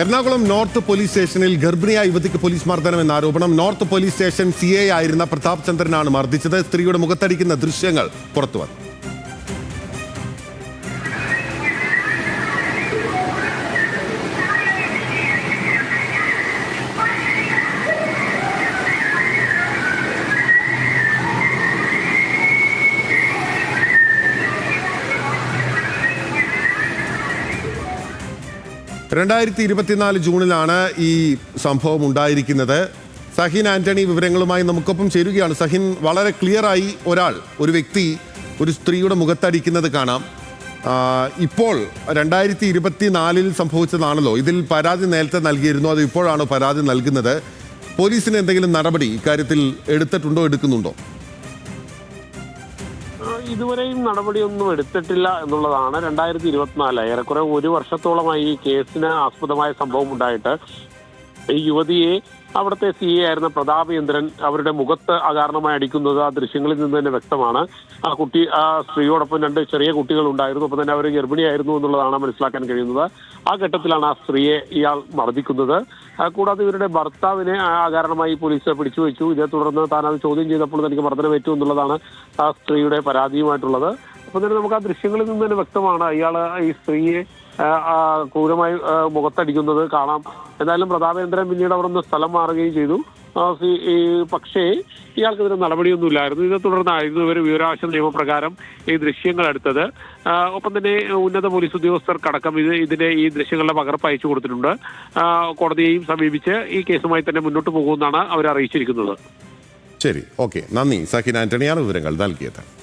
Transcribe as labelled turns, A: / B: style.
A: Ernakulam north police സ്റ്റേഷനിൽ ഗർഭിണിയായ യുവതിക്ക് പോലീസ് മർദ്ദനം എന്ന ആരോപണം നോർത്ത് പോലീസ് സ്റ്റേഷൻ സി ആയിരുന്ന പ്രതാപ് ചന്ദ്രനാണ് മർദ്ദിച്ചത്. സ്ത്രീയുടെ മുഖത്തടിക്കുന്ന ദൃശ്യങ്ങൾ പുറത്തുവന്നു. രണ്ടായിരത്തി ഇരുപത്തിനാല് ജൂണിലാണ് ഈ സംഭവം ഉണ്ടായിരിക്കുന്നത്. സഹിൻ ആന്റണി വിവരങ്ങളുമായി നമുക്കൊപ്പം ചേരുകയാണ്. സഹിൻ വളരെ ക്ലിയറായി ഒരാൾ ഒരു വ്യക്തി ഒരു സ്ത്രീയുടെ മുഖത്തടിക്കുന്നത് കാണാം. ഇപ്പോൾ രണ്ടായിരത്തി ഇരുപത്തിനാലിൽ സംഭവിച്ചതാണല്ലോ. ഇതിൽ പരാതി നേരത്തെ നൽകിയിരുന്നു. അത് ഇപ്പോഴാണോ പരാതി നൽകുന്നത്? പോലീസിന് എന്തെങ്കിലും നടപടി ഇക്കാര്യത്തിൽ എടുത്തിട്ടുണ്ടോ എടുക്കുന്നുണ്ടോ?
B: ഇതുവരെയും നടപടിയൊന്നും എടുത്തിട്ടില്ല എന്നുള്ളതാണ് രണ്ടായിരത്തി ഇരുപത്തിനാല്. ഏറെക്കുറെ ഒരു വർഷത്തോളമായി ഈ കേസിന് ആസ്പദമായ സംഭവം ഉണ്ടായിട്ട് ഈ യുവതിയെ അവിടുത്തെ സി എ ആയിരുന്ന പ്രതാപേന്ദ്രൻ അവരുടെ മുഖത്ത് അകാരണമായി അടിക്കുന്നത് ആ ദൃശ്യങ്ങളിൽ നിന്ന് തന്നെ വ്യക്തമാണ്. ആ കുട്ടി ആ സ്ത്രീയോടൊപ്പം രണ്ട് ചെറിയ കുട്ടികൾ ഉണ്ടായിരുന്നു ഒപ്പം തന്നെ അവർ ഗർഭിണിയായിരുന്നു എന്നുള്ളതാണ് മനസ്സിലാക്കാൻ കഴിയുന്നത്. ആ ഘട്ടത്തിലാണ് ആ സ്ത്രീയെ ഇയാൾ മർദ്ദിക്കുന്നത്. കൂടാതെ ഇവരുടെ ഭർത്താവിനെ അകാരണമായി പോലീസ് പിടിച്ചു വെച്ചു ഇതേ തുടർന്ന് താൻ അത് ചോദ്യം ചെയ്തപ്പോൾ തനിക്ക് മർദ്ദനമേറ്റു എന്നുള്ളതാണ് ആ സ്ത്രീയുടെ പരാതിയുമായിട്ടുള്ളത്. അപ്പം തന്നെ നമുക്ക് ആ ദൃശ്യങ്ങളിൽ നിന്ന് തന്നെ വ്യക്തമാണ് അയാൾ ഈ സ്ത്രീയെ ക്രൂരമായി മുഖത്തടിക്കുന്നത് കാണാം. എന്തായാലും പ്രതാപേന്ദ്രൻ പിന്നീട് അവിടെ നിന്ന് സ്ഥലം മാറുകയും ചെയ്തു. ഈ പക്ഷേ ഇയാൾക്കെതിരെ നടപടിയൊന്നുമില്ലായിരുന്നു. ഇതേ തുടർന്നായിരുന്നു ഇവർ വിവരാവകാശ നിയമപ്രകാരം ഈ ദൃശ്യങ്ങൾ എടുത്തത്. ഒപ്പം തന്നെ ഉന്നത പോലീസ് ഉദ്യോഗസ്ഥർക്കടക്കം ഇത് ഇതിന്റെ ഈ ദൃശ്യങ്ങളുടെ പകർപ്പ് അയച്ചു കൊടുത്തിട്ടുണ്ട്. കോടതിയെയും സമീപിച്ച് ഈ കേസുമായി തന്നെ മുന്നോട്ട് പോകുമെന്നാണ് അവർ അറിയിച്ചിരിക്കുന്നത്
A: ശരി. ഓക്കെ. നന്ദി. സഹിൻ ആന്റണിയാണ് വിവരങ്ങൾ നൽകിയത്.